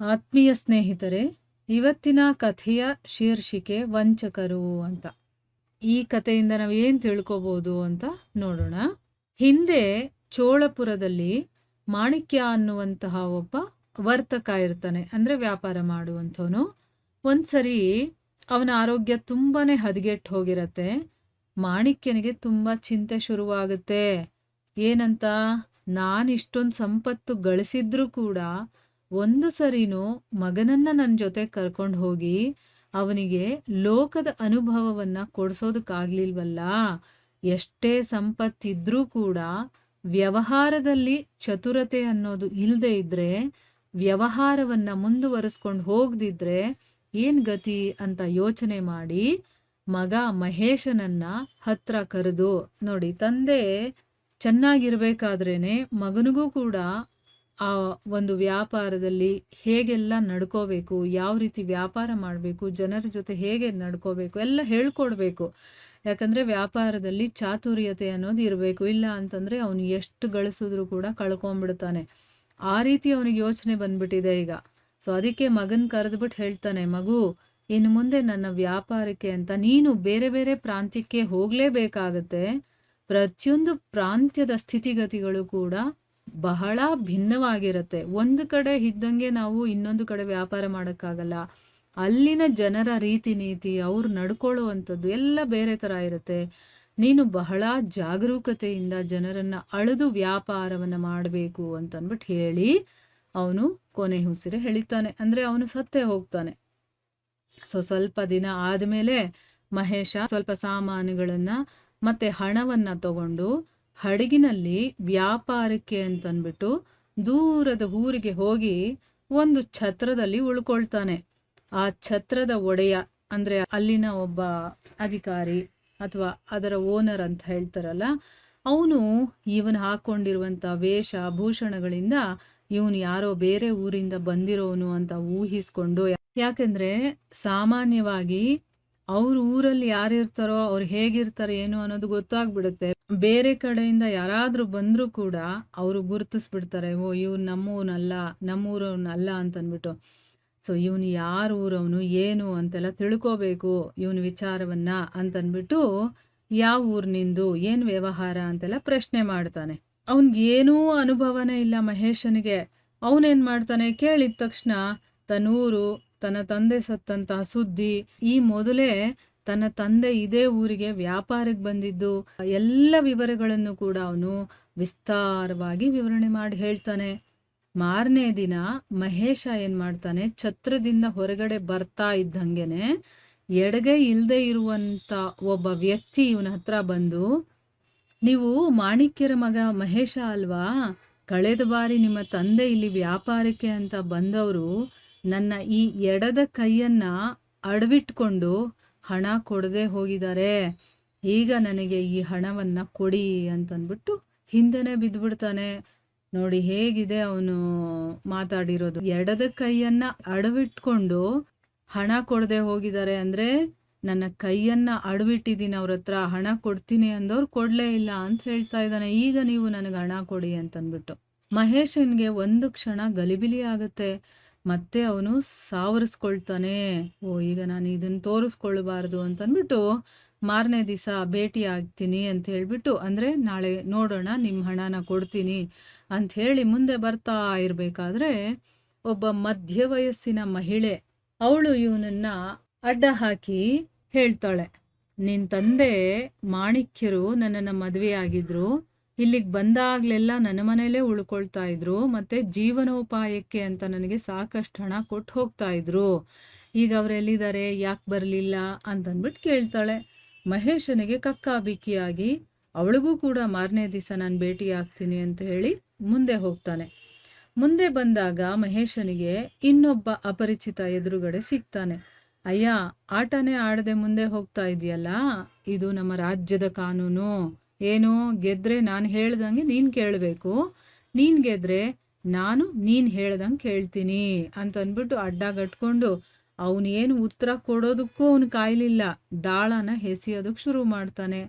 ಆತ್ಮೀಯ ಸ್ನೇಹಿತರೆ, ಇವತ್ತಿನ ಕಥೆಯ ಶೀರ್ಷಿಕೆ ವಂಚಕರು ಅಂತ. ಈ ಕಥೆಯಿಂದ ನಾವು ಏನು ತಿಳ್ಕೊಬೋದು ಅಂತ ನೋಡೋಣ. ಹಿಂದೆ ಚೋಳಪುರದಲ್ಲಿ ಮಾಣಿಕ್ಯ ಅನ್ನುವಂತಹ ಒಬ್ಬ ವರ್ತಕ ಇರ್ತಾನೆ, ಅಂದ್ರೆ ವ್ಯಾಪಾರ ಮಾಡುವಂಥವನು. ಒಂದ್ಸರಿ ಅವನ ಆರೋಗ್ಯ ತುಂಬಾನೇ ಹದಗೆಟ್ಟು ಹೋಗಿರತ್ತೆ. ಮಾಣಿಕ್ಯನಿಗೆ ತುಂಬಾ ಚಿಂತೆ ಶುರುವಾಗುತ್ತೆ. ಏನಂತ? ನಾನು ಇಷ್ಟೊಂದು ಸಂಪತ್ತು ಗಳಿಸಿದ್ರೂ ಕೂಡ ಒಂದು ಸರಿನೂ ಮಗನನ್ನ ನನ್ನ ಜೊತೆ ಕರ್ಕೊಂಡು ಹೋಗಿ ಅವನಿಗೆ ಲೋಕದ ಅನುಭವವನ್ನ ಕೊಡಿಸೋದಕ್ಕಾಗ್ಲಿಲ್ವಲ್ಲ? ಎಷ್ಟೇ ಸಂಪತ್ತಿದ್ರೂ ಕೂಡ ವ್ಯವಹಾರದಲ್ಲಿ ಚತುರತೆ ಅನ್ನೋದು ಇಲ್ಲದೆ ಇದ್ರೆ, ವ್ಯವಹಾರವನ್ನ ಮುಂದುವರಿಸ್ಕೊಂಡು ಹೋಗದಿದ್ರೆ ಏನ್ ಗತಿ ಅಂತ ಯೋಚನೆ ಮಾಡಿ ಮಗ ಮಹೇಶನನ್ನ ಹತ್ರ ಕರೆದು ನೋಡಿ, ತಂದೆ ಚೆನ್ನಾಗಿರ್ಬೇಕಾದ್ರೇನೆ ಮಗನಿಗೂ ಕೂಡ ಆ ಒಂದು ವ್ಯಾಪಾರದಲ್ಲಿ ಹೇಗೆಲ್ಲ ನಡ್ಕೋಬೇಕು, ಯಾವ ರೀತಿ ವ್ಯಾಪಾರ ಮಾಡಬೇಕು, ಜನರ ಜೊತೆ ಹೇಗೆ ನಡ್ಕೋಬೇಕು, ಎಲ್ಲ ಹೇಳ್ಕೊಡ್ಬೇಕು. ಯಾಕಂದರೆ ವ್ಯಾಪಾರದಲ್ಲಿ ಚಾತುರ್ಯತೆ ಅನ್ನೋದು ಇರಬೇಕು. ಇಲ್ಲ ಅಂತಂದರೆ ಅವನು ಎಷ್ಟು ಗಳಿಸಿದ್ರು ಕೂಡ ಕಳ್ಕೊಂಡ್ಬಿಡ್ತಾನೆ. ಆ ರೀತಿ ಅವನಿಗೆ ಯೋಚನೆ ಬಂದ್ಬಿಟ್ಟಿದೆ ಈಗ. ಸೊ ಅದಕ್ಕೆ ಮಗನ ಕರೆದ್ಬಿಟ್ಟು ಹೇಳ್ತಾನೆ, ಮಗು, ಇನ್ನು ಮುಂದೆ ನನ್ನ ವ್ಯಾಪಾರಕ್ಕೆ ಅಂತ ನೀನು ಬೇರೆ ಬೇರೆ ಪ್ರಾಂತ್ಯಕ್ಕೆ ಹೋಗಲೇಬೇಕಾಗತ್ತೆ. ಪ್ರತಿಯೊಂದು ಪ್ರಾಂತ್ಯದ ಸ್ಥಿತಿಗತಿಗಳು ಕೂಡ ಬಹಳ ಭಿನ್ನವಾಗಿರುತ್ತೆ. ಒಂದು ಕಡೆ ಇದ್ದಂಗೆ ನಾವು ಇನ್ನೊಂದು ಕಡೆ ವ್ಯಾಪಾರ ಮಾಡೋಕ್ಕಾಗಲ್ಲ. ಅಲ್ಲಿನ ಜನರ ರೀತಿ ನೀತಿ, ಅವ್ರು ನಡ್ಕೊಳ್ಳುವಂಥದ್ದು ಎಲ್ಲ ಬೇರೆ ಥರ ಇರುತ್ತೆ. ನೀನು ಬಹಳ ಜಾಗರೂಕತೆಯಿಂದ ಜನರನ್ನ ಅಳೆದು ವ್ಯಾಪಾರವನ್ನ ಮಾಡಬೇಕು ಅಂತನ್ಬಿಟ್ಟು ಹೇಳಿ ಅವನು ಕೊನೆ ಉಸಿರೆ ಹೇಳಿತಾನೆ ಅಂದ್ರೆ ಅವನು ಸತ್ತೇ ಹೋಗ್ತಾನೆ. ಸೊ ಸ್ವಲ್ಪ ದಿನ ಆದಮೇಲೆ ಮಹೇಶ ಸ್ವಲ್ಪ ಸಾಮಾನುಗಳನ್ನ ಮತ್ತೆ ಹಣವನ್ನ ತಗೊಂಡು ಹಡಗಿನಲ್ಲಿ ವ್ಯಾಪಾರಕ್ಕೆ ಅಂತನ್ಬಿಟ್ಟು ದೂರದ ಊರಿಗೆ ಹೋಗಿ ಒಂದು ಛತ್ರದಲ್ಲಿ ಉಳ್ಕೊಳ್ತಾನೆ. ಆ ಛತ್ರದ ಒಡೆಯ, ಅಂದ್ರೆ ಅಲ್ಲಿನ ಒಬ್ಬ ಅಧಿಕಾರಿ ಅಥವಾ ಅದರ ಓನರ್ ಅಂತ ಹೇಳ್ತಾರಲ್ಲ, ಅವನು ಇವನು ಹಾಕೊಂಡಿರುವಂತ ವೇಷ ಭೂಷಣಗಳಿಂದ ಇವನು ಯಾರೋ ಬೇರೆ ಊರಿಂದ ಬಂದಿರೋನು ಅಂತ ಊಹಿಸ್ಕೊಂಡು, ಯಾಕಂದ್ರೆ ಸಾಮಾನ್ಯವಾಗಿ ಅವ್ರ ಊರಲ್ಲಿ ಯಾರಿರ್ತಾರೋ, ಅವ್ರು ಹೇಗಿರ್ತಾರೆ, ಏನು ಅನ್ನೋದು ಗೊತ್ತಾಗ್ಬಿಡುತ್ತೆ. ಬೇರೆ ಕಡೆಯಿಂದ ಯಾರಾದ್ರೂ ಬಂದ್ರು ಕೂಡ ಅವರು ಗುರುತಿಸ್ಬಿಡ್ತಾರೆ, ಓ, ಇವ್ರು ನಮ್ಮೂನಲ್ಲ ನಮ್ಮೂರವ್ನಲ್ಲ ಅಂತ ಸೊ, ಇವನು ಯಾರ ಊರವನು, ಏನು ಅಂತೆಲ್ಲ ತಿಳ್ಕೋಬೇಕು, ಇವನ ವಿಚಾರವನ್ನ ಅಂತನ್ಬಿಟ್ಟು ಯಾವ ಊರಿನಿಂದು, ಏನು ವ್ಯವಹಾರ ಅಂತೆಲ್ಲ ಪ್ರಶ್ನೆ ಮಾಡ್ತಾನೆ. ಏನೂ ಅನುಭವನೇ ಇಲ್ಲ ಮಹೇಶನಿಗೆ. ಅವನೇನ್ ಮಾಡ್ತಾನೆ ಕೇಳಿದ ತಕ್ಷಣ ತನ್ನೂರು ತನ್ನ ತಂದೆ ಸತ್ತಂತಹ ಸುದ್ದಿ. ಈ ಮೊದಲೇ ತನ್ನ ತಂದೆ ಇದೇ ಊರಿಗೆ ವ್ಯಾಪಾರಕ್ಕೆ ಬಂದಿದ್ದು. ಎಲ್ಲ ವಿವರಗಳನ್ನು ಕೂಡ ಅವನು ವಿಸ್ತಾರವಾಗಿ ವಿವರಣೆ ಮಾಡಿ ಹೇಳ್ತಾನೆ. ಮಾರನೇ ದಿನ ಮಹೇಶ ಏನ್ ಮಾಡ್ತಾನೆ, ಛತ್ರದಿಂದ ಹೊರಗಡೆ ಬರ್ತಾ ಇದ್ದಂಗೆನೆ ಎಡಗೆ ಇಲ್ಲದೆ ಇರುವಂತ ಒಬ್ಬ ವ್ಯಕ್ತಿ ಇವನ ಹತ್ರ ಬಂದು, ನೀವು ಮಾಣಿಕ್ಯರ ಮಗ ಮಹೇಶ ಅಲ್ವಾ? ಕಳೆದ ಬಾರಿ ನಿಮ್ಮ ತಂದೆ ಇಲ್ಲಿ ವ್ಯಾಪಾರಕ್ಕೆ ಅಂತ ಬಂದವರು ನನ್ನ ಈ ಎಡದ ಕೈಯನ್ನ ಅಡವಿಟ್ಕೊಂಡು ಹಣ ಕೊಡದೆ ಹೋಗಿದ್ದಾರೆ. ಈಗ ನನಗೆ ಈ ಹಣವನ್ನ ಕೊಡಿ ಅಂತನ್ಬಿಟ್ಟು ಹಿಂದೆನೆ ಬಿದ್ದ್ಬಿಡ್ತಾನೆ ನೋಡಿ ಹೇಗಿದೆ ಅವನು ಮಾತಾಡಿರೋದು. ಎಡದ ಕೈಯನ್ನ ಅಡವಿಟ್ಕೊಂಡು ಹಣ ಕೊಡದೆ ಹೋಗಿದ್ದಾರೆ ಅಂದ್ರೆ ನನ್ನ ಕೈಯನ್ನ ಅಡವಿಟ್ಟಿದ್ದೀನಿ ಅವ್ರ ಹತ್ರ, ಹಣ ಕೊಡ್ತೀನಿ ಅಂದವ್ರು ಕೊಡ್ಲೇ ಇಲ್ಲ ಅಂತ ಹೇಳ್ತಾ ಇದ್ದಾನೆ. ಈಗ ನೀವು ನನಗೆ ಹಣ ಕೊಡಿ ಅಂತನ್ಬಿಟ್ಟು ಮಹೇಶನ್ಗೆ ಒಂದು ಕ್ಷಣ ಗಲಿಬಿಲಿ ಆಗುತ್ತೆ. ಮತ್ತೆ ಅವನು ಸಾವರಿಸ್ಕೊಳ್ತಾನೆ. ಓ, ಈಗ ನಾನು ಇದನ್ನ ತೋರಿಸ್ಕೊಳ್ಬಾರ್ದು ಅಂತಂದ್ಬಿಟ್ಟು ಮಾರನೇ ದಿವಸ ಭೇಟಿ ಆಗ್ತೀನಿ ಅಂತ ಹೇಳ್ಬಿಟ್ಟು, ಅಂದ್ರೆ ನಾಳೆ ನೋಡೋಣ ನಿಮ್ಮ ಹಣನ ಕೊಡ್ತೀನಿ ಅಂತ ಹೇಳಿ ಮುಂದೆ ಬರ್ತಾ ಇರಬೇಕಾದ್ರೆ ಒಬ್ಬ ಮಧ್ಯ ವಯಸ್ಸಿನ ಮಹಿಳೆ, ಅವಳು ಇವನನ್ನ ಅಡ್ಡ ಹಾಕಿ ಹೇಳ್ತಾಳೆ, ನಿನ್ ತಂದೆ ಮಾಣಿಕ್ಯರು ನನ್ನನ್ನ ಮದುವೆ ಆಗಿದ್ರು ಇಲ್ಲಿಗೆ ಬಂದಾಗ್ಲೆಲ್ಲ ನನ್ನ ಮನೆಯಲ್ಲೇ ಉಳ್ಕೊಳ್ತಾ ಇದ್ರು, ಮತ್ತೆ ಜೀವನೋಪಾಯಕ್ಕೆ ಅಂತ ನನಗೆ ಸಾಕಷ್ಟು ಹಣ ಕೊಟ್ಟು ಹೋಗ್ತಾ ಇದ್ರು. ಈಗ ಎಲ್ಲಿದ್ದಾರೆ? ಯಾಕೆ ಬರಲಿಲ್ಲ? ಅಂತಂದ್ಬಿಟ್ಟು ಕೇಳ್ತಾಳೆ. ಮಹೇಶನಿಗೆ ಕಕ್ಕಾಬಿಕ್ಕಿಯಾಗಿ, ಅವಳಿಗೂ ಕೂಡ ಮಾರನೇ ದಿವಸ ನಾನು ಭೇಟಿ ಆಗ್ತೀನಿ ಅಂತ ಹೇಳಿ ಮುಂದೆ ಹೋಗ್ತಾನೆ. ಮುಂದೆ ಬಂದಾಗ ಮಹೇಶನಿಗೆ ಇನ್ನೊಬ್ಬ ಅಪರಿಚಿತ ಎದುರುಗಡೆ ಸಿಗ್ತಾನೆ. ಅಯ್ಯ, ಆಟನೇ ಆಡದೆ ಮುಂದೆ ಹೋಗ್ತಾ ಇದೆಯಲ್ಲ? ಇದು ನಮ್ಮ ರಾಜ್ಯದ ಕಾನೂನು. ಏನು? ಗೆದ್ರೆ ನಾನು ಹೇಳ್ದಂಗೆ ನೀನು ಕೇಳಬೇಕು. ನೀನು ಗೆದ್ರೆ ನಾನು ನೀನು ಹೇಳ್ದಂಗೆ ಕೇಳ್ತೀನಿ ಅಂತ ಅಂದ್ಬಿಟ್ಟು ಅಡ್ಡಗಟ್ಕೊಂಡು ಏನು ಉತ್ತರ ಕೊಡೋದಕ್ಕೂ ಅವನು ಕಾಯಲಿಲ್ಲ. ದಾಳನ ಎಸೆಯೋದಕ್ಕೆ ಶುರು ಮಾಡ್ತಾನೆ.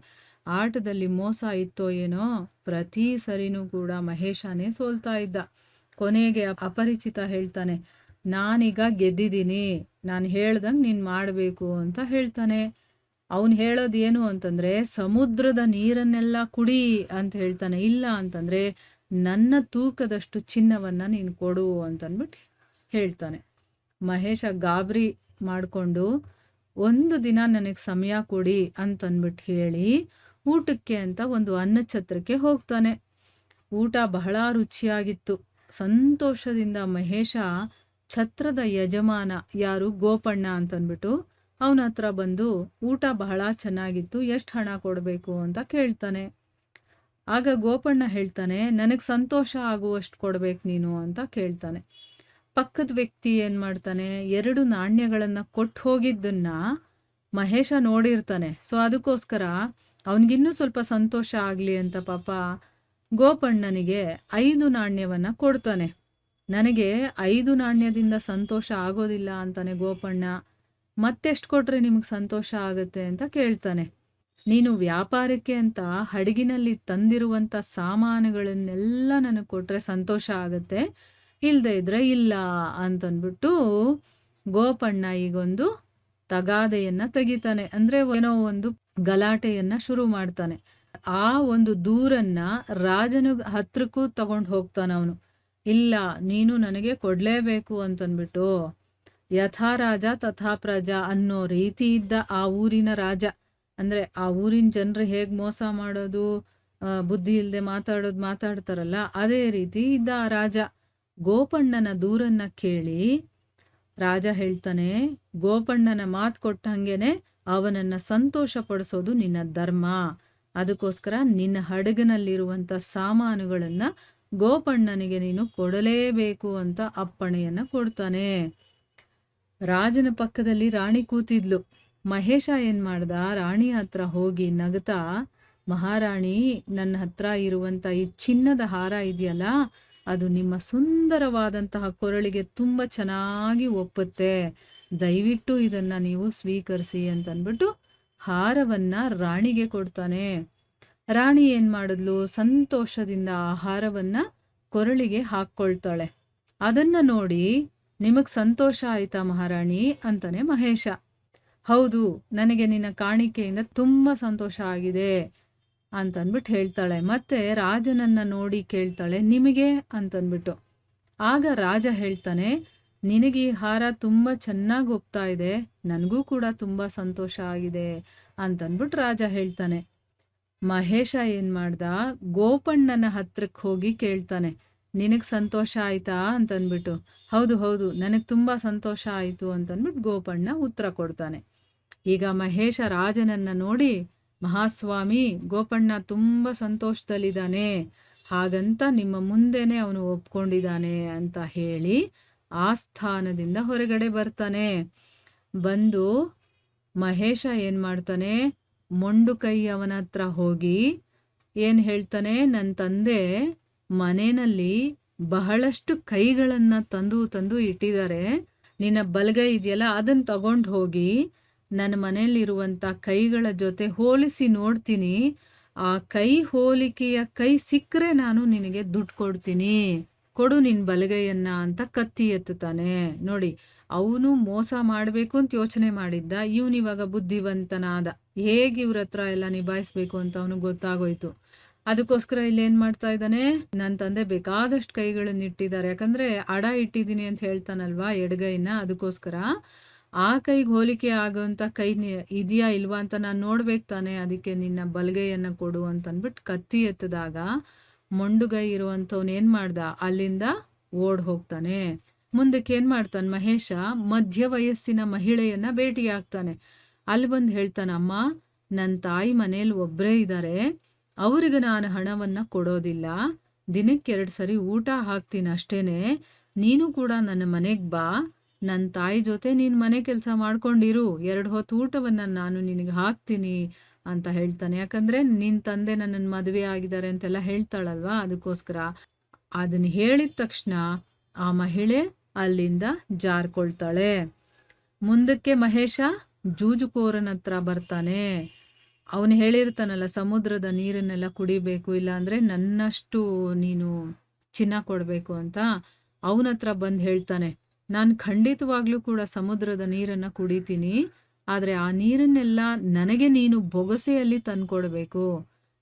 ಆಟದಲ್ಲಿ ಮೋಸ ಇತ್ತೋ ಏನೋ ಪ್ರತಿ ಸರಿನೂ ಕೂಡ ಮಹೇಶನೇ ಸೋಲ್ತಾ ಇದ್ದ. ಕೊನೆಗೆ ಅಪರಿಚಿತ ಹೇಳ್ತಾನೆ, ನಾನೀಗ ಗೆದ್ದಿದ್ದೀನಿ, ನಾನು ಹೇಳ್ದಂಗೆ ನೀನು ಮಾಡಬೇಕು ಅಂತ ಹೇಳ್ತಾನೆ. ಅವನು ಹೇಳೋದು ಏನು ಅಂತಂದರೆ, ಸಮುದ್ರದ ನೀರನ್ನೆಲ್ಲ ಕುಡಿ ಅಂತ ಹೇಳ್ತಾನೆ. ಇಲ್ಲ ಅಂತಂದರೆ, ನನ್ನ ತೂಕದಷ್ಟು ಚಿನ್ನವನ್ನು ನೀನು ಕೊಡು ಅಂತಂದ್ಬಿಟ್ಟು ಹೇಳ್ತಾನೆ. ಮಹೇಶ ಗಾಬರಿ ಮಾಡಿಕೊಂಡು, ಒಂದು ದಿನ ನನಗೆ ಸಮಯ ಕೊಡಿ ಅಂತಂದ್ಬಿಟ್ಟು ಹೇಳಿ, ಊಟಕ್ಕೆ ಅಂತ ಒಂದು ಅನ್ನ ಛತ್ರಕ್ಕೆ ಹೋಗ್ತಾನೆ. ಊಟ ಬಹಳ ರುಚಿಯಾಗಿತ್ತು. ಸಂತೋಷದಿಂದ ಮಹೇಶ ಛತ್ರದ ಯಜಮಾನ ಯಾರು ಗೋಪಣ್ಣ ಅಂತಂದ್ಬಿಟ್ಟು ಅವನ ಹತ್ರ ಬಂದು ಊಟ ಬಹಳ ಚೆನ್ನಾಗಿತ್ತು, ಎಷ್ಟು ಹಣ ಕೊಡಬೇಕು ಅಂತ ಕೇಳ್ತಾನೆ. ಆಗ ಗೋಪಣ್ಣ ಹೇಳ್ತಾನೆ, ನನಗೆ ಸಂತೋಷ ಆಗುವಷ್ಟು ಕೊಡ್ಬೇಕು ನೀನು ಅಂತ ಕೇಳ್ತಾನೆ. ಪಕ್ಕದ ವ್ಯಕ್ತಿ ಏನು ಮಾಡ್ತಾನೆ, ಎರಡು ನಾಣ್ಯಗಳನ್ನು ಕೊಟ್ಟು ಹೋಗಿದ್ದನ್ನ ಮಹೇಶ ನೋಡಿರ್ತಾನೆ. ಸೊ, ಅದಕ್ಕೋಸ್ಕರ ಅವನಿಗಿನ್ನೂ ಸ್ವಲ್ಪ ಸಂತೋಷ ಆಗಲಿ ಅಂತ ಪಾಪ ಗೋಪಣ್ಣನಿಗೆ ಐದು ನಾಣ್ಯವನ್ನು ಕೊಡ್ತಾನೆ. ನನಗೆ ಐದು ನಾಣ್ಯದಿಂದ ಸಂತೋಷ ಆಗೋದಿಲ್ಲ ಅಂತಾನೆ ಗೋಪಣ್ಣ. ಮತ್ತೆಷ್ಟು ಕೊಟ್ರೆ ನಿಮಗೆ ಸಂತೋಷ ಆಗುತ್ತೆ ಅಂತ ಕೇಳ್ತಾನೆ. ನೀನು ವ್ಯಾಪಾರಕ್ಕೆ ಅಂತ ಹಡಗಿನಲ್ಲಿ ತಂದಿರುವಂಥ ಸಾಮಾನುಗಳನ್ನೆಲ್ಲ ನನಗೆ ಕೊಟ್ಟರೆ ಸಂತೋಷ ಆಗುತ್ತೆ ಇಲ್ಲದೆ ಇದ್ರೆ ಇಲ್ಲ ಅಂತಂದ್ಬಿಟ್ಟು ಗೋಪಣ್ಣ ಈಗೊಂದು ತಗಾದೆಯನ್ನ ತೆಗಿತಾನೆ. ಅಂದ್ರೆ ಏನೋ ಒಂದು ಗಲಾಟೆಯನ್ನ ಶುರು ಮಾಡ್ತಾನೆ. ಆ ಒಂದು ದೂರನ್ನ ರಾಜನ ಹತ್ರಕ್ಕೂ ತಗೊಂಡು ಹೋಗ್ತಾನೆ ಅವನು ಇಲ್ಲ, ನೀನು ನನಗೆ ಕೊಡ್ಲೇಬೇಕು ಅಂತಂದ್ಬಿಟ್ಟು ಯಥಾ ರಾಜ ತಥಾ ಪ್ರಜಾ ಅನ್ನೋ ರೀತಿ ಇದ್ದ ಆ ಊರಿನ ರಾಜ. ಅಂದರೆ ಆ ಊರಿನ ಜನರು ಹೇಗೆ ಮೋಸ ಮಾಡೋದು ಬುದ್ಧಿ ಇಲ್ಲದೆ ಮಾತಾಡೋದು ಮಾತಾಡ್ತಾರಲ್ಲ, ಅದೇ ರೀತಿ ಇದ್ದ ಆ ರಾಜ. ಗೋಪಣ್ಣನ ದೂರನ್ನ ಕೇಳಿ ರಾಜ ಹೇಳ್ತಾನೆ, ಗೋಪಣ್ಣನ ಮಾತು ಕೊಟ್ಟಂಗೆನೆ ಅವನನ್ನ ಸಂತೋಷ ಪಡಿಸೋದು ನಿನ್ನ ಧರ್ಮ. ಅದಕ್ಕೋಸ್ಕರ ನಿನ್ನ ಹಡಗಿನಲ್ಲಿರುವಂಥ ಸಾಮಾನುಗಳನ್ನ ಗೋಪಣ್ಣನಿಗೆ ನೀನು ಕೊಡಲೇಬೇಕು ಅಂತ ಅಪ್ಪಣೆಯನ್ನ ಕೊಡ್ತಾನೆ. ರಾಜನ ಪಕ್ಕದಲ್ಲಿ ರಾಣಿ ಕೂತಿದ್ಲು. ಮಹೇಶ ಏನು ಮಾಡ್ದ? ರಾಣಿ ಹತ್ರ ಹೋಗಿ ನಗತಾ, ಮಹಾರಾಣಿ, ನನ್ನ ಹತ್ರ ಇರುವಂತ ಈ ಚಿನ್ನದ ಹಾರ ಇದೆಯಲ್ಲ, ಅದು ನಿಮ್ಮ ಸುಂದರವಾದಂತಹ ಕೊರಳಿಗೆ ತುಂಬ ಚೆನ್ನಾಗಿ ಒಪ್ಪುತ್ತೆ. ದಯವಿಟ್ಟು ಇದನ್ನ ನೀವು ಸ್ವೀಕರಿಸಿ ಅಂತನ್ಬಿಟ್ಟು ಹಾರವನ್ನ ರಾಣಿಗೆ ಕೊಡ್ತಾನೆ. ರಾಣಿ ಏನ್ ಮಾಡಿದ್ಲು? ಸಂತೋಷದಿಂದ ಆ ಹಾರವನ್ನ ಕೊರಳಿಗೆ ಹಾಕ್ಕೊಳ್ತಾಳೆ. ಅದನ್ನ ನೋಡಿ ನಿಮಗ್ ಸಂತೋಷ ಆಯ್ತಾ ಮಹಾರಾಣಿ? ಅಂತಾನೆ ಮಹೇಶ. ಹೌದು, ನನಗೆ ನಿನ್ನ ಕಾಣಿಕೆಯಿಂದ ತುಂಬ ಸಂತೋಷ ಆಗಿದೆ ಅಂತನ್ಬಿಟ್ಟು ಹೇಳ್ತಾಳೆ. ಮತ್ತೆ ರಾಜನನ್ನ ನೋಡಿ ಕೇಳ್ತಾಳೆ, ನಿಮಗೆ? ಅಂತನ್ಬಿಟ್ಟು. ಆಗ ರಾಜ ಹೇಳ್ತಾನೆ, ನಿನಗೆ ಈ ಹಾರ ತುಂಬ ಚೆನ್ನಾಗಿ ಒಪ್ತಾ ಇದೆ, ನನಗೂ ಕೂಡ ತುಂಬ ಸಂತೋಷ ಆಗಿದೆ ಅಂತನ್ಬಿಟ್ಟು ರಾಜ ಹೇಳ್ತಾನೆ. ಮಹೇಶ ಏನು ಮಾಡ್ದ ಗೋಪಣ್ಣನ ಹತ್ರಕ್ಕೆ ಹೋಗಿ ಕೇಳ್ತಾನೆ ನಿನಗೆ ಸಂತೋಷ ಆಯ್ತಾ ಅಂತಂದ್ಬಿಟ್ಟು, ಹೌದು ಹೌದು, ನನಗೆ ತುಂಬ ಸಂತೋಷ ಆಯಿತು ಅಂತಂದ್ಬಿಟ್ಟು ಗೋಪಣ್ಣ ಉತ್ತರ ಕೊಡ್ತಾನೆ. ಈಗ ಮಹೇಶ ರಾಜನನ್ನು ನೋಡಿ, ಮಹಾಸ್ವಾಮಿ, ಗೋಪಣ್ಣ ತುಂಬ ಸಂತೋಷದಲ್ಲಿದ್ದಾನೆ, ಹಾಗಂತ ನಿಮ್ಮ ಮುಂದೆನೆ ಅವನು ಒಪ್ಕೊಂಡಿದ್ದಾನೆ ಅಂತ ಹೇಳಿ ಆ ಸ್ಥಾನದಿಂದ ಹೊರಗಡೆ ಬರ್ತಾನೆ. ಬಂದು ಮಹೇಶ ಏನು ಮಾಡ್ತಾನೆ ಮೊಂಡು ಕೈ ಅವನ ಹತ್ರ ಹೋಗಿ ಏನು ಹೇಳ್ತಾನೆ ನನ್ನ ತಂದೆ ಮನೆಯಲ್ಲಿ ಬಹಳಷ್ಟು ಕೈಗಳನ್ನ ತಂದು ತಂದು ಇಟ್ಟಿದ್ದಾರೆ. ನಿನ್ನ ಬಲಗೈ ಇದೆಯಲ್ಲ ಅದನ್ನು ತಗೊಂಡು ಹೋಗಿ ನನ್ನ ಮನೆಯಲ್ಲಿರುವಂಥ ಕೈಗಳ ಜೊತೆ ಹೋಲಿಸಿ ನೋಡ್ತೀನಿ. ಆ ಕೈ ಹೋಲಿಕೆಯ ಕೈ ಸಿಕ್ಕರೆ ನಾನು ನಿನಗೆ ದುಡ್ಡು ಕೊಡ್ತೀನಿ. ಕೊಡು ನಿನ್ನ ಬಲಗೈಯನ್ನ ಅಂತ ಕತ್ತಿ ಎತ್ತುತ್ತಾನೆ. ನೋಡಿ, ಅವನು ಮೋಸ ಮಾಡಬೇಕು ಅಂತ ಯೋಚನೆ ಮಾಡಿದ್ದ. ಇವನಿವಾಗ ಬುದ್ಧಿವಂತನಾದ. ಹೇಗೆ ಇವ್ರ ಹತ್ರ ಎಲ್ಲ ನಿಭಾಯಿಸ್ಬೇಕು ಅಂತ ಅವನಿಗೆ ಗೊತ್ತಾಗೋಯ್ತು. ಅದಕ್ಕೋಸ್ಕರ ಇಲ್ಲಿ ಏನು ಮಾಡ್ತಾ ಇದ್ದಾನೆ? ನನ್ನ ತಂದೆ ಬೇಕಾದಷ್ಟು ಕೈಗಳನ್ನ ಇಟ್ಟಿದ್ದಾರೆ. ಯಾಕಂದ್ರೆ ಅಡ ಇಟ್ಟಿದ್ದೀನಿ ಅಂತ ಹೇಳ್ತಾನಲ್ವಾ ಎಡಗೈನ? ಅದಕ್ಕೋಸ್ಕರ ಆ ಕೈಗೆ ಹೋಲಿಕೆ ಆಗುವಂತ ಕೈ ಇದೆಯಾ ಇಲ್ವಾ ಅಂತ ನಾನು ನೋಡ್ಬೇಕು ತಾನೆ. ಅದಕ್ಕೆ ನಿನ್ನ ಬಲಗೈಯನ್ನು ಕೊಡು ಅಂತ ಅಂದ್ಬಿಟ್ಟು ಕತ್ತಿ ಎತ್ತದಾಗ ಮೊಂಡುಗೈ ಇರುವಂಥವ್ನು ಏನು ಮಾಡ್ದ? ಅಲ್ಲಿಂದ ಓಡ್ ಹೋಗ್ತಾನೆ. ಮುಂದಕ್ಕೆ ಏನು ಮಾಡ್ತಾನೆ ಮಹೇಶ? ಮಧ್ಯ ವಯಸ್ಸಿನ ಮಹಿಳೆಯನ್ನ ಭೇಟಿಯಾಗ್ತಾನೆ ಅಲ್ಲಿ ಬಂದು ಹೇಳ್ತಾನೆ ಅಮ್ಮ ನನ್ನ ತಾಯಿ ಮನೇಲಿ ಒಬ್ಬರೇ ಇದ್ದಾರೆ ಅವರಿಗೆ ನಾನು ಹಣವನ್ನು ಕೊಡೋದಿಲ್ಲ. ದಿನಕ್ಕೆ ಎರಡು ಸರಿ ಊಟ ಹಾಕ್ತೀನಿ ಅಷ್ಟೇ ನೀನು ಕೂಡ ನನ್ನ ಮನೆಗೆ ಬಾ. ನನ್ನ ತಾಯಿ ಜೊತೆ ನೀನು ಮನೆ ಕೆಲಸ ಮಾಡ್ಕೊಂಡಿರು. ಎರಡು ಹೊತ್ತು ಊಟವನ್ನು ನಾನು ನಿನಗೆ ಹಾಕ್ತೀನಿ ಅಂತ ಹೇಳ್ತಾನೆ. ಯಾಕಂದರೆ ನಿನ್ನ ತಂದೆ ನನ್ನನ್ನು ಮದುವೆ ಆಗಿದ್ದಾರೆ ಅಂತೆಲ್ಲ ಹೇಳ್ತಾಳಲ್ವಾ? ಅದಕ್ಕೋಸ್ಕರ ಅದನ್ನು ಹೇಳಿದ ತಕ್ಷಣ ಆ ಮಹಿಳೆ ಅಲ್ಲಿಂದ ಜಾರ್ಕೊಳ್ತಾಳೆ. ಮುಂದಕ್ಕೆ ಮಹೇಶ ಜೂಜುಕೋರನ ಹತ್ರ ಬರ್ತಾನೆ. ಅವನು ಹೇಳಿರ್ತಾನಲ್ಲ, ಸಮುದ್ರದ ನೀರನ್ನೆಲ್ಲ ಕುಡಿಬೇಕು ಇಲ್ಲ ಅಂದ್ರೆ ನನ್ನಷ್ಟು ನೀನು ಚಿನ್ನ ಕೊಡಬೇಕು ಅಂತ ಅವನ ಹತ್ರ ಬಂದು ಹೇಳ್ತಾನೆ. ನಾನು ಖಂಡಿತವಾಗ್ಲೂ ಕೂಡ ಸಮುದ್ರದ ನೀರನ್ನು ಕುಡಿತೀನಿ, ಆದರೆ ಆ ನೀರನ್ನೆಲ್ಲ ನನಗೆ ನೀನು ಬೊಗಸೆಯಲ್ಲಿ ತಂದ್ಕೊಡ್ಬೇಕು.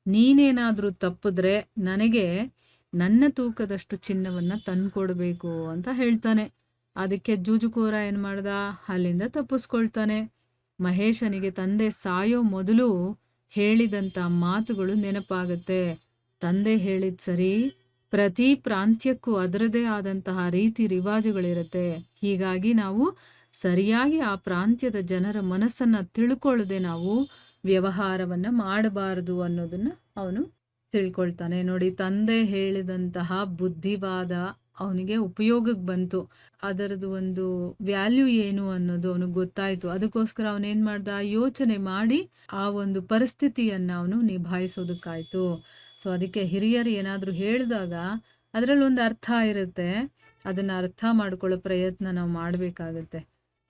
ನೀನೇನಾದರೂ ತಪ್ಪಿದ್ರೆ ನನಗೆ ನನ್ನ ತೂಕದಷ್ಟು ಚಿನ್ನವನ್ನು ತಂದ್ಕೊಡ್ಬೇಕು ಅಂತ ಹೇಳ್ತಾನೆ. ಅದಕ್ಕೆ ಜೂಜುಕೋರ ಏನು ಮಾಡ್ದ? ಅಲ್ಲಿಂದ ತಪ್ಪಿಸ್ಕೊಳ್ತಾನೆ. ಮಹೇಶನಿಗೆ ತಂದೆ ಸಾಯೋ ಮೊದಲು ಹೇಳಿದಂಥ ಮಾತುಗಳು ನೆನಪಾಗುತ್ತೆ. ತಂದೆ ಹೇಳಿದ ಸರಿ, ಪ್ರತಿ ಪ್ರಾಂತ್ಯಕ್ಕೂ ಅದರದೇ ಆದಂತಹ ರೀತಿ ರಿವಾಜುಗಳಿರುತ್ತೆ. ಹೀಗಾಗಿ ನಾವು ಸರಿಯಾಗಿ ಆ ಪ್ರಾಂತ್ಯದ ಜನರ ಮನಸ್ಸನ್ನ ತಿಳ್ಕೊಳ್ಳದೆ ನಾವು ವ್ಯವಹಾರವನ್ನ ಮಾಡಬಾರದು ಅನ್ನೋದನ್ನ ಅವನು ತಿಳ್ಕೊಳ್ತಾನೆ. ನೋಡಿ, ತಂದೆ ಹೇಳಿದಂತಹ ಬುದ್ಧಿವಾದ ಅವನಿಗೆ ಉಪಯೋಗಕ್ಕೆ ಬಂತು. ಅದರದ್ದು ಒಂದು ವ್ಯಾಲ್ಯೂ ಏನು ಅನ್ನೋದು ಅವನಿಗೆ ಗೊತ್ತಾಯ್ತು. ಅದಕ್ಕೋಸ್ಕರ ಅವನೇನ್ ಮಾಡ್ದ? ಯೋಚನೆ ಮಾಡಿ ಆ ಒಂದು ಪರಿಸ್ಥಿತಿಯನ್ನ ಅವನು ನಿಭಾಯಿಸೋದಕ್ಕಾಯ್ತು. ಸೊ ಅದಕ್ಕೆ ಹಿರಿಯರು ಏನಾದರೂ ಹೇಳಿದಾಗ ಅದರಲ್ಲಿ ಒಂದು ಅರ್ಥ ಇರುತ್ತೆ. ಅದನ್ನ ಅರ್ಥ ಮಾಡ್ಕೊಳ್ಳೋ ಪ್ರಯತ್ನ ನಾವು ಮಾಡಬೇಕಾಗತ್ತೆ.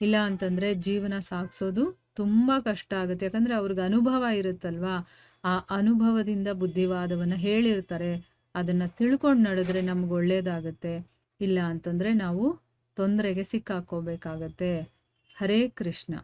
ಇಲ್ಲ ಅಂತಂದ್ರೆ ಜೀವನ ಸಾಗಿಸೋದು ತುಂಬಾ ಕಷ್ಟ ಆಗುತ್ತೆ. ಯಾಕಂದ್ರೆ ಅವ್ರಿಗೆ ಅನುಭವ ಇರುತ್ತಲ್ವಾ? ಆ ಅನುಭವದಿಂದ ಬುದ್ಧಿವಾದವನ್ನ ಹೇಳಿರ್ತಾರೆ. ಅದನ್ನ ತಿಳ್ಕೊಂಡು ನಡೆದ್ರೆ ನಮ್ಗೆ ಒಳ್ಳೇದಾಗತ್ತೆ. ಇಲ್ಲ ಅಂತಂದ್ರೆ ನಾವು ತೊಂದರೆಗೆ ಸಿಕ್ಕಾಕೋಬೇಕಾಗತ್ತೆ ಹರೇ ಕೃಷ್ಣ.